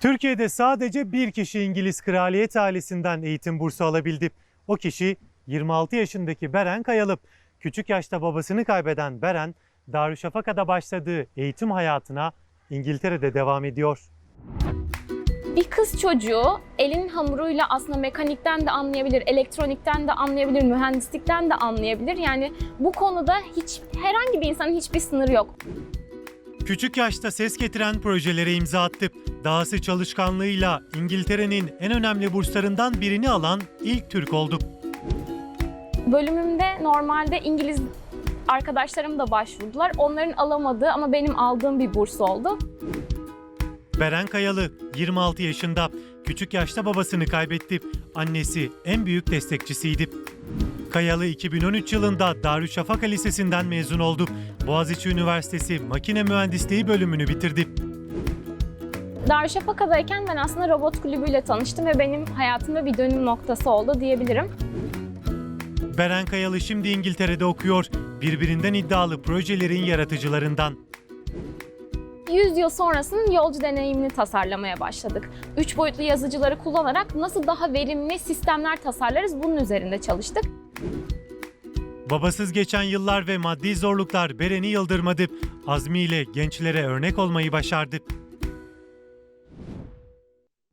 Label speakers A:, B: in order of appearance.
A: Türkiye'de sadece bir kişi İngiliz kraliyet ailesinden eğitim bursu alabildi. O kişi 26 yaşındaki Beren Kayalıp. Küçük yaşta babasını kaybeden Beren, Darüşşafaka'da başladığı eğitim hayatına İngiltere'de devam ediyor.
B: Bir kız çocuğu elin hamuruyla aslında mekanikten de anlayabilir, elektronikten de anlayabilir, mühendislikten de anlayabilir. Yani bu konuda hiç herhangi bir insanın hiçbir sınırı yok.
A: Küçük yaşta ses getiren projelere imza attı. Dahası çalışkanlığıyla İngiltere'nin en önemli burslarından birini alan ilk Türk oldu.
B: Bölümümde normalde İngiliz arkadaşlarım da başvurdular. Onların alamadığı ama benim aldığım bir burs oldu.
A: Beren Kayalı 26 yaşında. Küçük yaşta babasını kaybetti. Annesi en büyük destekçisiydi. Kayalı 2013 yılında Darüşşafaka Lisesi'nden mezun oldu. Boğaziçi Üniversitesi Makine Mühendisliği bölümünü bitirdi.
B: Darüşşafaka'dayken ben aslında robot kulübüyle tanıştım ve benim hayatımda bir dönüm noktası oldu diyebilirim.
A: Beren Kayalı şimdi İngiltere'de okuyor. Birbirinden iddialı projelerin yaratıcılarından.
B: 100 yıl sonrasının yolcu deneyimini tasarlamaya başladık. Üç boyutlu yazıcıları kullanarak nasıl daha verimli sistemler tasarlarız bunun üzerinde çalıştık.
A: Babasız geçen yıllar ve maddi zorluklar Beren'i yıldırmadı. Azmiyle gençlere örnek olmayı başardı.